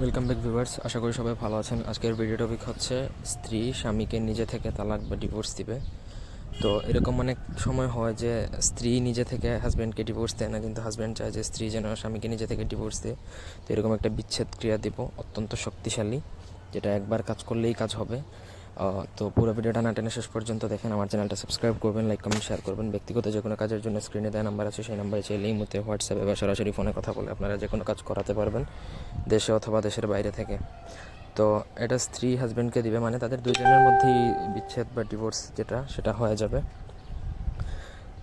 Welcome back viewers আশা করি সবাই ভালো আছেন। আজকের ভিডিও টপিক হচ্ছে স্ত্রী স্বামীকে নিজে থেকে তালাক বা ডিভোর্স দিবে। তো এরকম অনেক সময় হয় যে স্ত্রী নিজে থেকে হাজব্যান্ডকে ডিভোর্স দেয় না, কিন্তু হাজব্যান্ড চায় যে স্ত্রী যেন স্বামীকে নিজে থেকে ডিভোর্স দেয়। তো এরকম একটা বিচ্ছেদ ক্রিয়া দিব, অত্যন্ত শক্তিশালী, যেটা একবার কাজ করলেই কাজ হবে। তো পুরো ভিডিওটা না টেনে শেষ পর্যন্ত দেখেন, আমার চ্যানেলটা সাবস্ক্রাইব করবেন লাইক কমেন্ট শেয়ার করবেন। ব্যক্তিগত যে কোনো কাজের জন্য স্ক্রিনে দেওয়া নাম্বার আছে, সেই নাম্বারে চাইলে এই মুহূর্তে হোয়াটসঅ্যাপে বা সরাসরি ফোনে কথা বলে আপনারা যে কোনো কাজ করাতে পারবেন, দেশে অথবা দেশের বাইরে থেকে। তো এটা স্ত্রী হাজব্যান্ডকে দিবে মানে তাদের দুজনের মধ্যেই বিচ্ছেদ বা ডিভোর্স যেটা, সেটা হয়ে যাবে।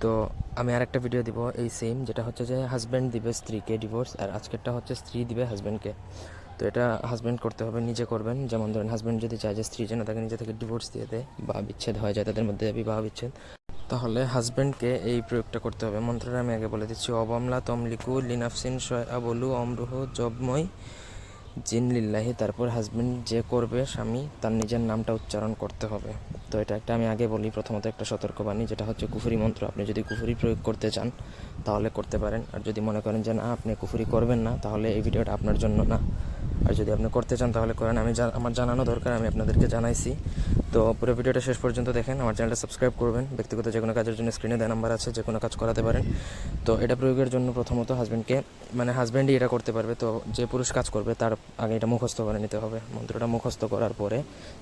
তো আমি আরেকটা ভিডিও দিব, এই সেম যেটা হচ্ছে যে হাজব্যান্ড দিবে স্ত্রীকে ডিভোর্স আর আজকেরটা হচ্ছে স্ত্রী দিবে হাজব্যান্ডকে তো এটা হাজব্যান্ড করতে হবে, নিজে করবেন। যেমন ধরেন হাজব্যান্ড যদি চায় যে স্ত্রী যেন তাকে নিজে থেকে ডিভোর্স দিয়ে দেয় বা বিচ্ছেদ হয়ে যায়, তাদের মধ্যে বিবাহ বিচ্ছেদ, তাহলে হাজব্যান্ডকে এই প্রয়োগটা করতে হবে। মন্ত্রটা আমি আগে বলে দিচ্ছি, অবমলা তমলিকু লিনাফসিন শয়া অমরুহ জবময় জিন লিল্লাহি। তারপর হাজব্যান্ড যে করবে স্বামী, তার নিজের নামটা উচ্চারণ করতে হবে। তো এটা একটা আমি আগে বলি, প্রথমত একটা সতর্কবাণী, যেটা হচ্ছে কুফুরি মন্ত্র। আপনি যদি কুফুরি প্রয়োগ করতে চান, তাহলে করতে পারেন। আর যদি মনে করেন যে না, আপনি কুফুরি করবেন না, তাহলে এই ভিডিওটা আপনার জন্য না। আর যদি আপনি করতে চান তাহলে করেন। আমি আমার জানানো দরকার, আমি আপনাদেরকে জানাইছি। তো পুরো ভিডিওটা শেষ পর্যন্ত দেখেন, আমার চ্যানেলটা সাবস্ক্রাইব করবেন। ব্যক্তিগত যে কোনো কাজের জন্য স্ক্রিনে দেওয়া নাম্বার আছে, যে কোনো কাজ করাতে পারেন। তো এটা প্রয়োগের জন্য প্রথমত হাজব্যান্ডকে মানে হাজব্যান্ডই এটা করতে পারবে। তো যে পুরুষ কাজ করবে, তার আগে এটা মুখস্থ করে নিতে হবে। মন্ত্রটা মুখস্থ করার পরে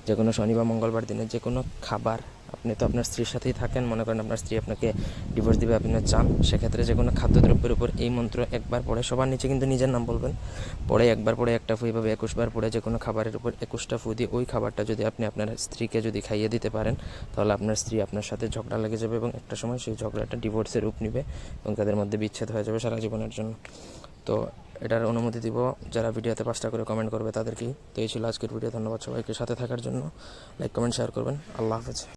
যে কোনো শনি বা মঙ্গলবার দিনে যে কোনো খাবার, আপনি তো আপনার স্ত্রীর সাথেই থাকেন, মনে করেন আপনার স্ত্রী আপনাকে ডিভোর্স দিবে, আপনি চান, সেক্ষেত্রে যে কোনো খাদ্যদ্রব্যের উপর এই মন্ত্র একবার পড়ে। সবার নিচে কিন্তু নিজের নাম বলবেন। পরে একবার পরে একটা ফু এভাবে একুশবার পরে যে কোনো খাবারের উপর একুশটা ফু দিয়ে ওই খাবারটা যদি আপনি আপনার স্ত্রীকে যদি খাইয়ে দিতে পারেন, তাহলে আপনার স্ত্রী আপনার সাথে ঝগড়া লেগে যাবে এবং একটা সময় সেই ঝগড়াটা ডিভোর্সের রূপ নেবে এবং তাদের মধ্যে বিচ্ছেদ হয়ে যাবে সারা জীবনের জন্য। তো এটার অনুমতি দিব, যারা ভিডিওতে পাঁচটা করে কমেন্ট করবে তাদেরকেই। তো এই ছিল আজকের ভিডিও, ধন্যবাদ সবাইকে সাথে থাকার জন্য। লাইক কমেন্ট শেয়ার করবেন। আল্লাহ হাফেজ।